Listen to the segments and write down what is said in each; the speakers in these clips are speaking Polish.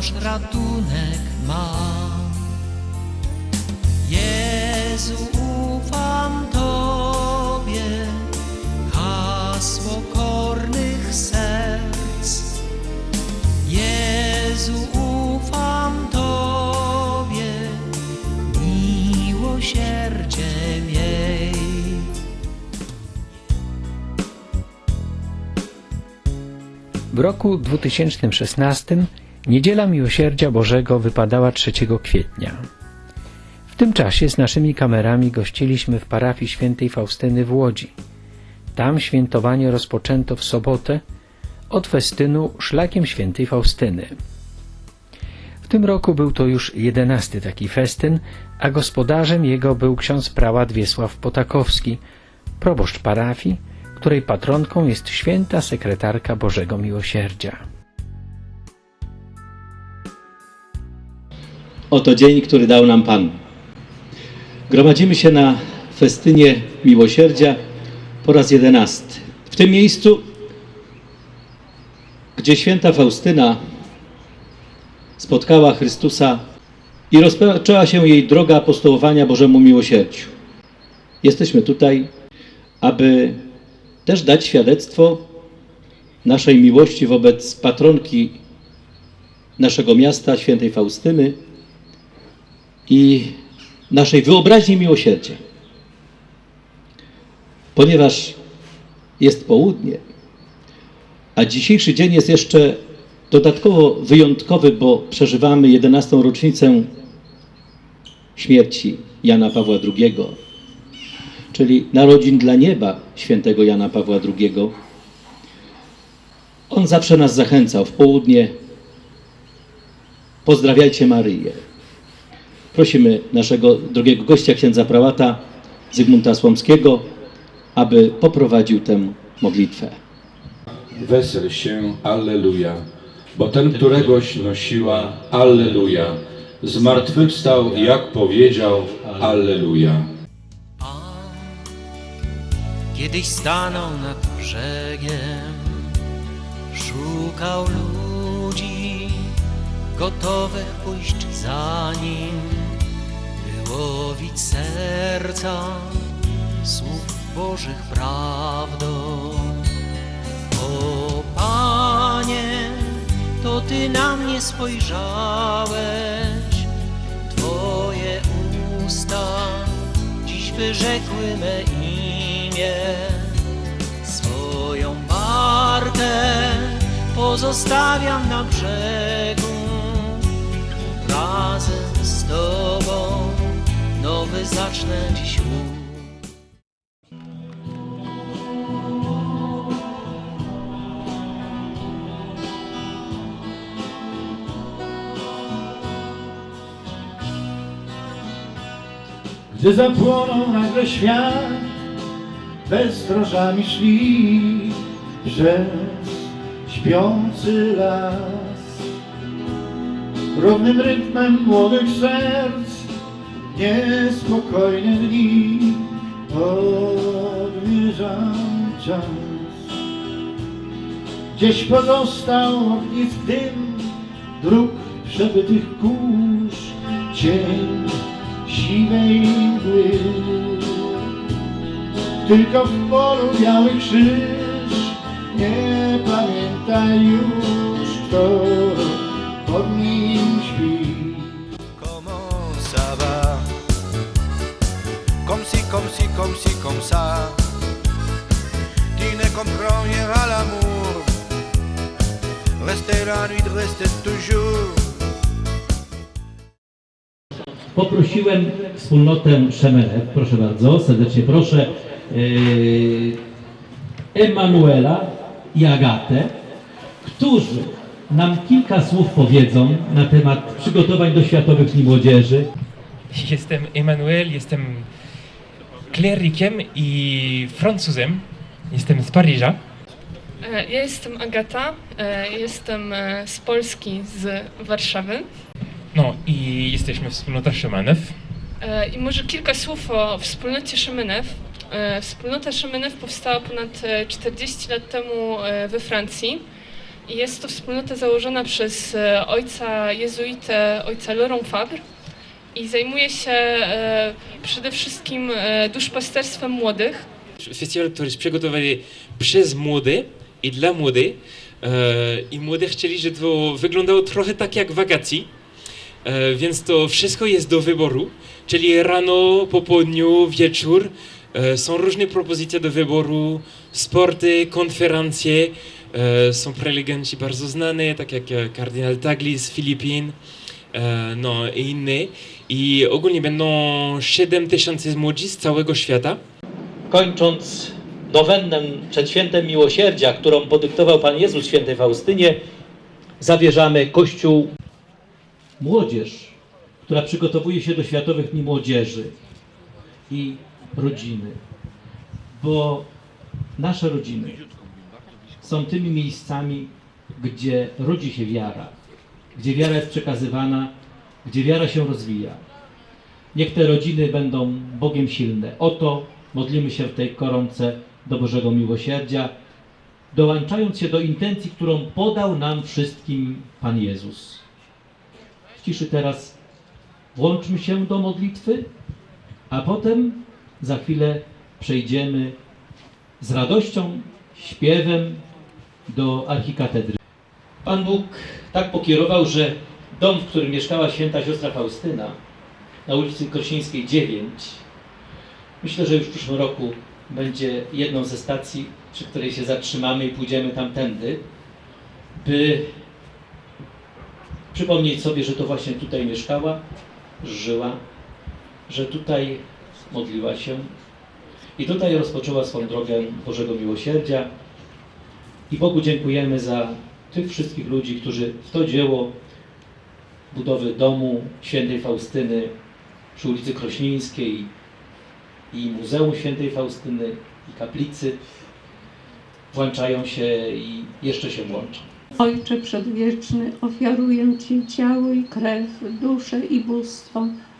wciąż ratunek ma. Jezu, ufam Tobie, hasło kornych serc. Jezu, ufam Tobie, miłosierdzie miej. W roku 2016 Niedziela Miłosierdzia Bożego wypadała 3 kwietnia. W tym czasie z naszymi kamerami gościliśmy w parafii świętej Faustyny w Łodzi. Tam świętowanie rozpoczęto w sobotę od festynu szlakiem świętej Faustyny. W tym roku był to już jedenasty taki festyn, a gospodarzem jego był ksiądz prałat Wiesław Potakowski, proboszcz parafii, której patronką jest święta sekretarka Bożego Miłosierdzia. Oto dzień, który dał nam Pan. Gromadzimy się na festynie miłosierdzia po raz jedenasty. W tym miejscu, gdzie święta Faustyna spotkała Chrystusa i rozpoczęła się jej droga apostołowania Bożemu Miłosierdziu. Jesteśmy tutaj, aby też dać świadectwo naszej miłości wobec patronki naszego miasta, świętej Faustyny, i naszej wyobraźni miłosierdzia. Ponieważ jest południe, a dzisiejszy dzień jest jeszcze dodatkowo wyjątkowy, bo przeżywamy 11. rocznicę śmierci Jana Pawła II, czyli narodzin dla nieba świętego Jana Pawła II. On zawsze nas zachęcał w południe. Pozdrawiajcie Maryję. Prosimy naszego drogiego gościa, księdza prałata Zygmunta Słomskiego, aby poprowadził tę modlitwę. Wesel się, Alleluja, bo ten, któregoś nosiła, Alleluja, zmartwychwstał, jak powiedział, Alleluja. Kiedyś stanął nad brzegiem, szukał ludzi gotowych pójść za nim, by łowić serca słów Bożych prawdą. O Panie, to Ty na mnie spojrzałeś, Twoje usta dziś wyrzekły me imię. Swoją barkę pozostawiam na brzegu. Razem z Tobą nowy zacznę dziś łuk. Gdy zapłonął nagle świat, bezdrożami szli przez śpiący las. Równym rytmem młodych serc, niespokojne dni, odmierzam czas. Gdzieś pozostał ognisk dym, dróg przebytych kurz, cień siwej mgły. Tylko w polu biały krzyż, nie pamiętaj już, kto comme si, comme ça Tu ne comprends rien à l'amour. Rester la nuit, rester toujours. Poprosiłem wspólnotę Szemerew, proszę bardzo, serdecznie proszę, yy, Emanuela i Agatę, którzy nam kilka słów powiedzą na temat przygotowań do Światowych Dni Młodzieży. Jestem Emanuel, jestem klerykiem i Francuzem. Jestem z Paryża. E, Ja jestem Agata, e, jestem e, z Polski, z Warszawy. No i jesteśmy wspólnota Szymanew. I może kilka słów o wspólnocie Szemenew. E, Wspólnota Szemenew powstała ponad e, 40 lat temu we Francji jest to wspólnota założona przez ojca jezuitę, ojca Laurent Fabre i zajmuje się e, przede wszystkim e, duszpasterstwem młodych. Festiwal, który jest przygotowany przez młody i dla młodych. E, I młode chcieli, żeby to wyglądało trochę tak jak wakacji. Więc to wszystko jest do wyboru, czyli rano, po południu, wieczór. Są różne propozycje do wyboru, sporty, konferencje. Są prelegenci bardzo znani, tak jak kardynał Tagli z Filipin, no i inne. I ogólnie będą 7 tysięcy młodzi z całego świata. Kończąc nowennę przed świętem miłosierdzia, którą podyktował Pan Jezus świętej Faustynie, zawierzamy Kościół Młodzież, która przygotowuje się do Światowych Dni Młodzieży i rodziny, bo nasze rodziny są tymi miejscami, gdzie rodzi się wiara, gdzie wiara jest przekazywana, gdzie wiara się rozwija. Niech te rodziny będą Bogiem silne. Oto modlimy się w tej koronce do Bożego Miłosierdzia, dołączając się do intencji, którą podał nam wszystkim Pan Jezus. W ciszy teraz włączmy się do modlitwy, a potem za chwilę przejdziemy z radością, śpiewem do archikatedry. Pan Bóg tak pokierował, że dom, w którym mieszkała święta siostra Faustyna, na ulicy Krosińskiej 9, myślę, że już w przyszłym roku będzie jedną ze stacji, przy której się zatrzymamy i pójdziemy tamtędy, by przypomnieć sobie, że to właśnie tutaj mieszkała, żyła, że tutaj modliła się i tutaj rozpoczęła swą drogę Bożego Miłosierdzia. I Bogu dziękujemy za tych wszystkich ludzi, którzy w to dzieło budowy domu świętej Faustyny przy ulicy Krośnieńskiej i Muzeum Świętej Faustyny i kaplicy włączają się i jeszcze się włączą. Ojcze Przedwieczny, ofiaruję Ci ciało i krew, duszę i bóstwo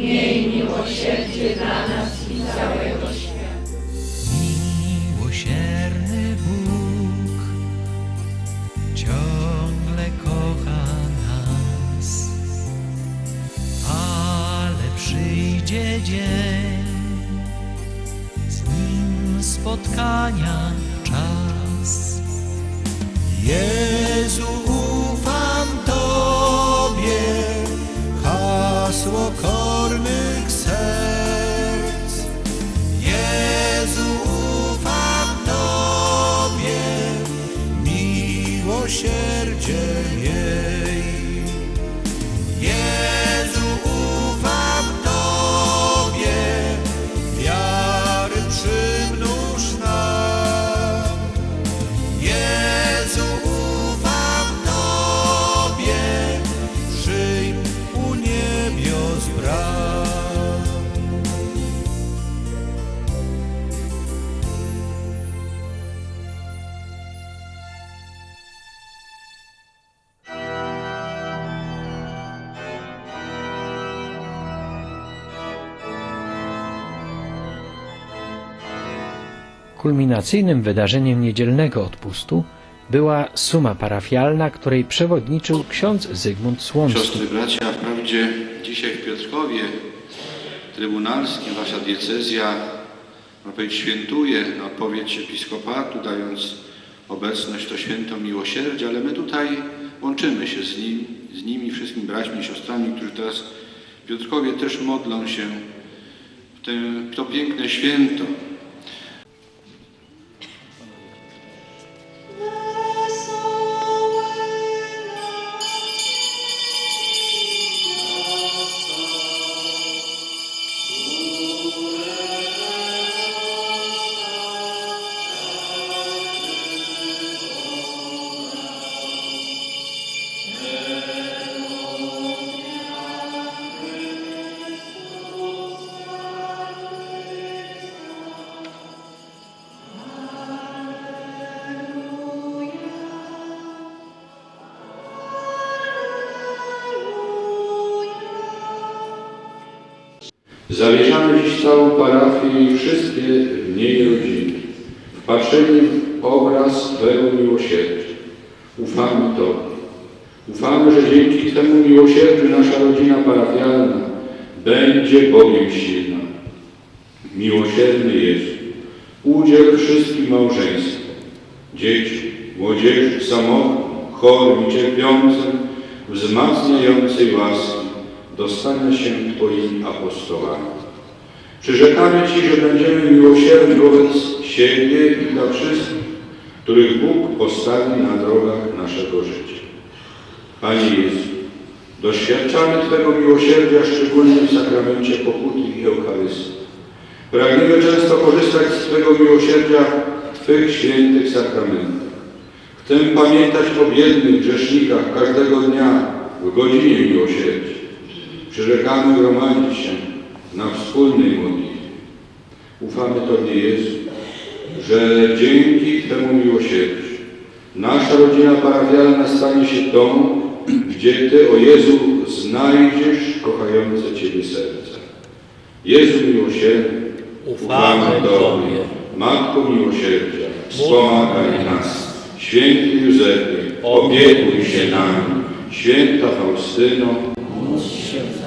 Miej miłosierdzie dla nas i całego świata. Miłosierny Bóg ciągle kocha nas, ale przyjdzie dzień, z nim spotkania Kulminacyjnym wydarzeniem niedzielnego odpustu była suma parafialna, której przewodniczył ksiądz Zygmunt Słomski. Siostry, bracia, wprawdzie dzisiaj w Piotrkowie Trybunalskim wasza diecezja, świętuje na odpowiedź episkopatu, dając obecność to święto miłosierdzia, ale my tutaj łączymy się z, nim, z nimi, wszystkimi braćmi i siostrami, którzy teraz w Piotrkowie też modlą się w, te, w to piękne święto. Zawierzamy dziś całą parafię i wszystkie w niej rodziny, wpatrzeni w obraz Twego miłosierdzia. Ufamy Tobie. Ufamy, że dzięki Twemu miłosierdziu nasza rodzina parafialna będzie Bogiem silna. Miłosierny Jezu, udziel wszystkim małżeństwom, dzieciom, młodzieży, samotnym, chorym i cierpiącym, wzmacniającej łaski do się Twoimi apostołami. Przyrzekamy Ci, że będziemy miłosierni wobec siebie i dla wszystkich, których Bóg postawi na drogach naszego życia. Panie Jezu, doświadczamy Twego miłosierdzia szczególnie w sakramencie pokuty i Eucharystii. Pragniemy często korzystać z Twego miłosierdzia w Twych świętych sakramentach. Chcę pamiętać o biednych grzesznikach każdego dnia w godzinie miłosierdzia. Przyrzekamy gromadzić się na wspólnej modlitwie. Ufamy Tobie, Jezu, że dzięki Twemu miłosierdziu nasza rodzina parafialna stanie się tą, gdzie Ty, o Jezu, znajdziesz kochające Ciebie serca. Jezu miłosierny, ufamy Tobie. Matko miłosierdzia, wspomagaj nas. Święty Józefie, opiekuj się nami. Święta Faustyno, Módl się